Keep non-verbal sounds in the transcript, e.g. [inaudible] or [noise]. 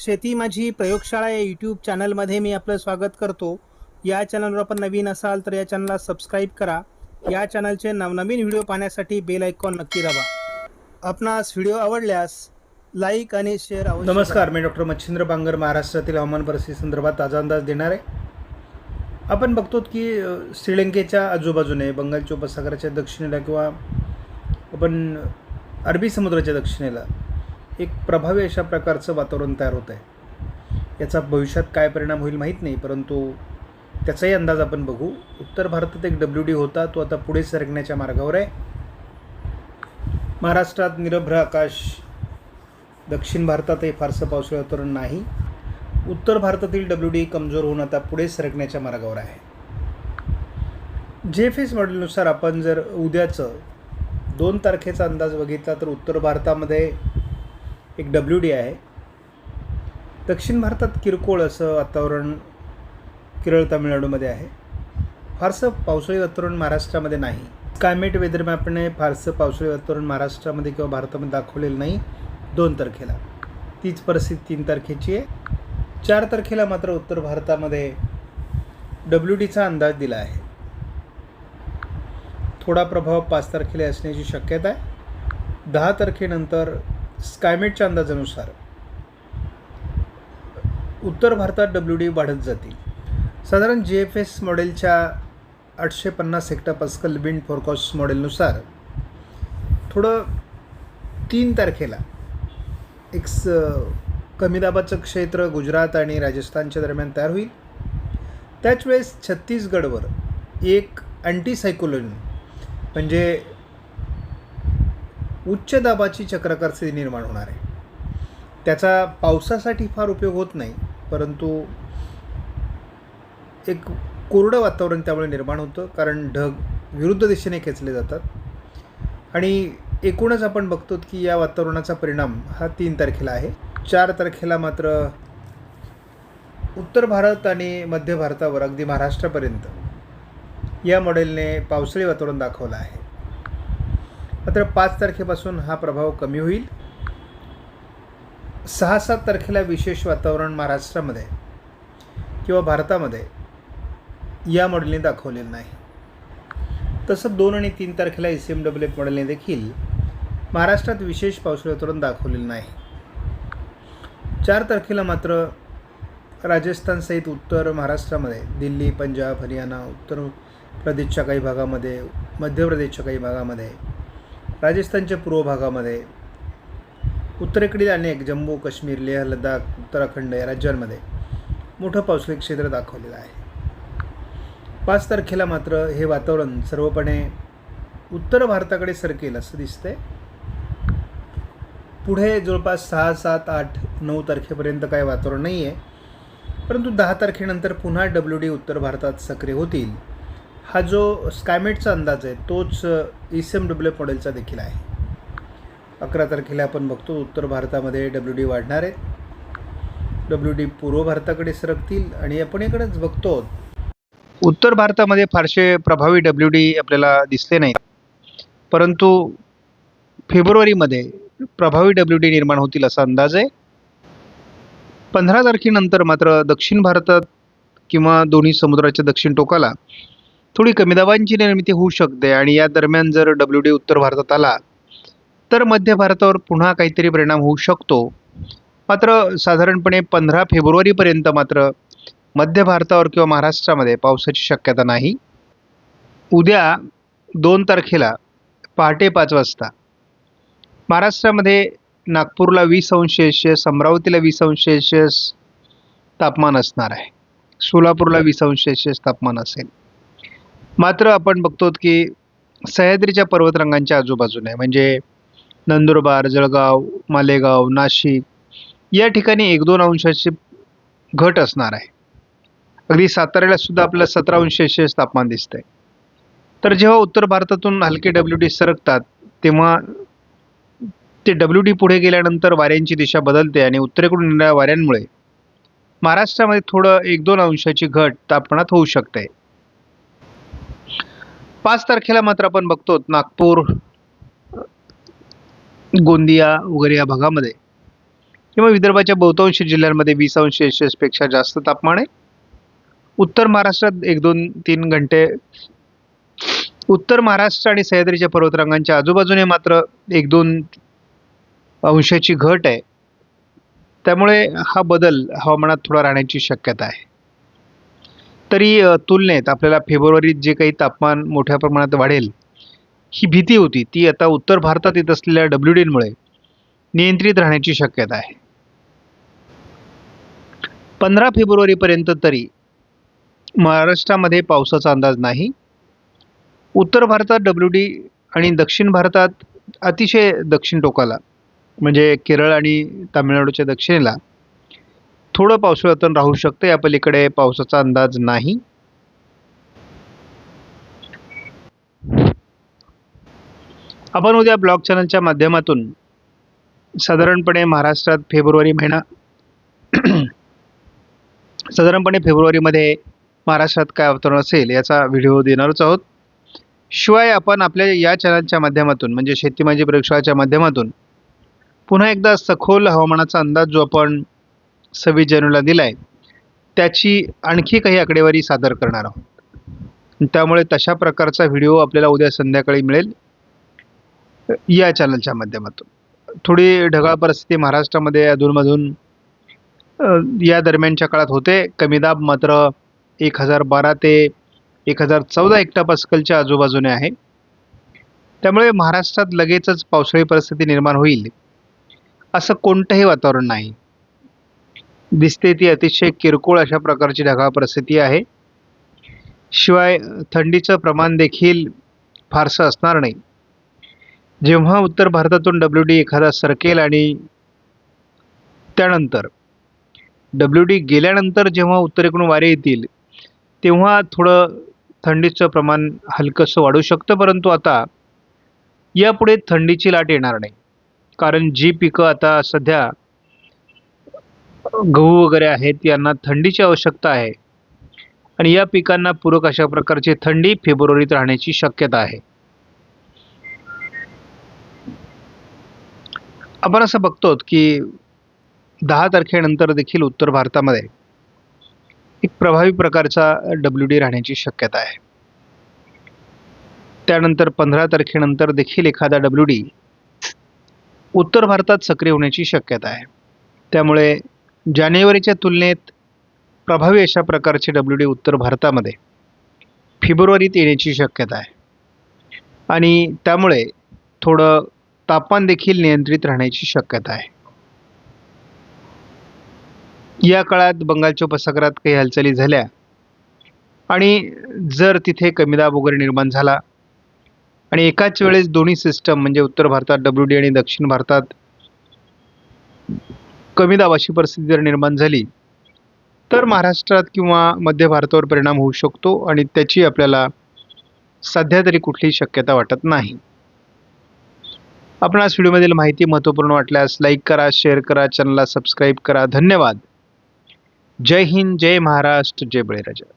शेती माझी प्रयोगशाळा या यूट्यूब चॅनलमध्ये मी आपलं स्वागत करतो. या चॅनलवर आपण नवीन असाल तर या चॅनलला सबस्क्राईब करा. या चॅनलचे नवनवीन व्हिडिओ पाहण्यासाठी बेल आयकॉन नक्की दाबा. आपणास व्हिडिओ आवडल्यास लाईक आणि शेअर नमस्कार मी डॉक्टर मच्छिंद्र बांगर महाराष्ट्रातील हवामान परिस्थिती संदर्भात ताजा अंदाज देणार. आहे आपण बघतो की श्रीलंकेच्या आजूबाजूने बंगालच्या उपसागराच्या दक्षिणेला किंवा आपण अरबी समुद्राच्या दक्षिणेला एक प्रभावी अशा प्रकारचं वातावरण तयार होत आहे याचा भविष्यात काय परिणाम होईल माहीत नाही परंतु त्याचाही अंदाज आपण बघू. उत्तर भारतात एक डब्ल्यू डी होता तो आता पुढे सरकण्याच्या मार्गावर आहे. महाराष्ट्रात निरभ्र आकाश दक्षिण भारतातही फारसं पावसाळी वातावरण नाही. उत्तर भारतातील डब्ल्यू डी कमजोर होऊन आता पुढे सरकण्याच्या मार्गावर आहे. जे एफ एस मॉडेलनुसार आपण जर उद्याचं दोन तारखेचा अंदाज बघितला तर उत्तर भारतामध्ये एक डब्ल्यू डी आहे. दक्षिण भारतात किरकोळ असं वातावरण केरळ तामिळनाडूमध्ये आहे. फारसं पावसाळी वातावरण महाराष्ट्रामध्ये नाही. क्लायमेट वेदर मॅपने फारसं पावसाळी वातावरण महाराष्ट्रामध्ये किंवा भारतामध्ये दाखवलेलं नाही दोन तारखेला. तीच परिस्थिती तीन तारखेची आहे. चार तारखेला मात्र उत्तर भारतामध्ये डब्ल्यू डीचा अंदाज दिला आहे. थोडा प्रभाव पाच तारखेला असण्याची शक्यता आहे. दहा तारखेनंतर स्कायमेटच्या अंदाजानुसार उत्तर भारतात डब्ल्यू डी वाढत जातील. साधारण जी एफ एस मॉडेलच्या आठशे पन्नास हेक्टर पस्कल विंड फोरकॉस्ट मॉडेलनुसार थोडं तीन तारखेला एक स कमी दाबाचं क्षेत्र गुजरात आणि राजस्थानच्या दरम्यान तयार होईल. त्याच वेळेस छत्तीसगडवर एक अँटीसायक्लोन म्हणजे उच्च दाबाची चक्राकार स्थिती निर्माण होणार आहे. त्याचा पावसासाठी फार उपयोग होत नाही परंतु एक कोरडं वातावरण त्यामुळे निर्माण होतं कारण ढग विरुद्ध दिशेने खेचले जातात. आणि एकूणच आपण बघतो की या वातावरणाचा परिणाम हा तीन तारखेला आहे. चार तारखेला मात्र उत्तर भारत आणि मध्य भारतावर अगदी महाराष्ट्रापर्यंत या मॉडेलने पावसाळी वातावरण दाखवलं आहे. मात्र पाच तारखेपासून हा प्रभाव कमी होईल. सहा सात तारखेला विशेष वातावरण महाराष्ट्रामध्ये किंवा भारतामध्ये या मॉडेलने दाखवलेलं नाही. तसं दोन आणि तीन तारखेला एस एम डब्ल्यू एफ मॉडेलने देखील महाराष्ट्रात विशेष पावसाळी वातावरण दाखवलेलं नाही. चार तारखेला मात्र राजस्थानसहित उत्तर महाराष्ट्रामध्ये दिल्ली पंजाब हरियाणा उत्तर प्रदेशच्या काही भागामध्ये मध्य प्रदेशच्या काही भागामध्ये राजस्थानच्या पूर्व भागामध्ये उत्तरेकडील अनेक जम्मू काश्मीर लेह लडाख उत्तराखंड या राज्यांमध्ये मोठं पावसाळी क्षेत्र दाखवलेलं आहे. पाच तारखेला मात्र हे वातावरण सर्वपणे उत्तर भारताकडे सरकेल असं दिसतंय. पुढे जवळपास सहा सात आठ नऊ तारखेपर्यंत काही वातावरण नाही आहे परंतु दहा तारखेनंतर पुन्हा डब्ल्यू डी उत्तर भारतात सक्रिय होतील. हा जो स्कायमेटचा अंदाज आहे तोच एस एम डब्ल्यू मॉडेलचा देखील आहे. अकरा तारखेला आपण बघतो उत्तर भारतामध्ये डब्ल्यू डी वाढणार आहेत डब्ल्यू डी पूर्व भारताकडे सरकतील आणि आपण इकडेच बघतो. उत्तर भारतामध्ये फारसे प्रभावी डब्ल्यू डी आपल्याला दिसले नाही. परंतु फेब्रुवारीमध्ये प्रभावी डब्ल्यू डी निर्माण होतील असा अंदाज आहे. पंधरा तारखेनंतर मात्र दक्षिण भारतात किंवा दोन्ही समुद्राच्या दक्षिण टोकाला थोडी कमी दाबांची निर्मिती होऊ शकते. आणि या दरम्यान जर डब्ल्यू डी उत्तर भारतात आला तर मध्य भारतावर पुन्हा काहीतरी परिणाम होऊ शकतो. मात्र साधारणपणे पंधरा फेब्रुवारीपर्यंत मात्र मध्य भारतावर किंवा महाराष्ट्रामध्ये पावसाची शक्यता नाही. उद्या दोन तारखेला पहाटे पाच वाजता महाराष्ट्रामध्ये नागपूरला वीस अंश सेल्शियस अमरावतीला वीस अंश सेल्शियस तापमान असणार आहे. सोलापूरला वीस अंश सेल्शियस तापमान असेल. मात्र आपण बघतो की सह्याद्रीच्या पर्वतरांगांच्या आजूबाजूने म्हणजे नंदुरबार जळगाव मालेगाव नाशिक या ठिकाणी एक दोन अंशाची घट असणार आहे. अगदी साताऱ्याला सुद्धा आपल्याला सतरा अंश तापमान तापमान दिसतंय. तर जेव्हा उत्तर भारतातून हलके डब्ल्यू डी सरकतात तेव्हा ते डब्ल्यू डी पुढे गेल्यानंतर वाऱ्यांची दिशा बदलते आणि उत्तरेकडून येणाऱ्या वाऱ्यांमुळे महाराष्ट्रामध्ये थोडं एक दोन अंशाची घट तापमानात होऊ शकते. पाच तारखेला मात्र आपण बघतो नागपूर गोंदिया वगैरे या भागामध्ये. किंवा विदर्भाच्या बहुतांश जिल्ह्यांमध्ये वीस अंश सेल्सिअसपेक्षा जास्त तापमान आहे. उत्तर महाराष्ट्रात एक दोन तीन घंटे. उत्तर महाराष्ट्र आणि सह्याद्रीच्या पर्वतरांगांच्या आजूबाजूने मात्र एक दोन अंशाची घट आहे. त्यामुळे हा बदल हवामानात थोडा राहण्याची शक्यता आहे. तरी तुलनेत आपल्याला फेब्रुवारीत जे काही तापमान मोठ्या प्रमाणात वाढेल ही भीती होती. ती आता उत्तर भारतात येत असलेल्या डब्ल्यू डीमुळे नियंत्रित राहण्याची शक्यता आहे. पंधरा फेब्रुवारीपर्यंत तरी महाराष्ट्रामध्ये पावसाचा अंदाज नाही. उत्तर भारतात डब्ल्यू डी आणि दक्षिण भारतात अतिशय दक्षिण टोकाला म्हणजे केरळ आणि तामिळनाडूच्या दक्षिणेला थोडं पावसाळ्यातून राहू शकतं या पलीकडे पावसाचा अंदाज नाही. आपण उद्या ब्लॉग चॅनलच्या माध्यमातून साधारणपणे महाराष्ट्रात फेब्रुवारी महिना [clears throat] साधारणपणे फेब्रुवारीमध्ये महाराष्ट्रात काय अवतरण असेल याचा व्हिडिओ देणारच आहोत. शिवाय आपण आपल्या या चॅनलच्या माध्यमातून म्हणजे शेती माझी प्रयोगशाळाच्या माध्यमातून पुन्हा एकदा सखोल हवामानाचा अंदाज जो आपण सव्वीस जानेवारीला दिला आहे त्याची आणखी काही आकडेवारी सादर करणार आहोत. त्यामुळे तशा प्रकारचा व्हिडिओ आपल्याला उद्या संध्याकाळी मिळेल. या चॅनलच्या माध्यमातून. थोडी ढगाळ परिस्थिती महाराष्ट्रामध्ये अधूनमधून या दरम्यानच्या काळात होते. कमी दाब मात्र एक हजार बारा ते एक हजार चौदा हेक्टा पास्कलच्या आजूबाजूने आहे. त्यामुळे महाराष्ट्रात लगेचच पावसाळी परिस्थिती निर्माण होईल. असं कोणतंही वातावरण नाही. दिसते ती अतिशय किरकोळ अशा प्रकारची ढगाळ परिस्थिती आहे. शिवाय थंडीचं प्रमाण देखील फारसं असणार नाही. जेव्हा उत्तर भारतातून डब्ल्यू डी एखादा सरकेल आणि त्यानंतर डब्ल्यू डी गेल्यानंतर जेव्हा उत्तरेकडून वारे येतील तेव्हा थोडं थंडीचं प्रमाण हलकंसं वाढू शकतं परंतु आता यापुढे थंडीची लाट येणार नाही. कारण जी पिकं आता सध्या गहू वगैरे आहेत यांना थंडीची आवश्यकता आहे. आणि या पिकांना पूरक अशा प्रकारची थंडी फेब्रुवारीत राहण्याची शक्यता आहे. आपण असं बघतो की दहा तारखेनंतर देखील उत्तर भारतामध्ये एक प्रभावी प्रकारचा डब्ल्यू डी राहण्याची शक्यता आहे. त्यानंतर पंधरा तारखेनंतर देखील एखादा डब्ल्यू डी उत्तर भारतात सक्रिय होण्याची शक्यता आहे. त्यामुळे जानेवारीच्या तुलनेत प्रभावी अशा प्रकारचे डब्ल्यू डी उत्तर भारतामध्ये फेब्रुवारीत येण्याची शक्यता आहे. आणि त्यामुळे थोडं तापमान देखील नियंत्रित राहण्याची शक्यता आहे. या काळात बंगालच्या उपसागरात काही हालचाली झाल्या. आणि जर तिथे कमी दाब वगैरे निर्माण झाला आणि एकाच वेळेस दोन्ही सिस्टम म्हणजे उत्तर भारतात डब्ल्यू डी आणि दक्षिण भारतात कमी दाबाची परिस्थिती जर निर्माण झाली तर महाराष्ट्रात किंवा मध्य भारतावर परिणाम होऊ शकतो आणि त्याची आपल्याला सध्या तरी कुठलीही शक्यता वाटत नाही. आपणास व्हिडिओमधील माहिती महत्त्वपूर्ण वाटल्यास लाईक करा शेअर करा चॅनलला सबस्क्राईब करा. धन्यवाद. जय हिंद जय महाराष्ट्र जय बळीराजा.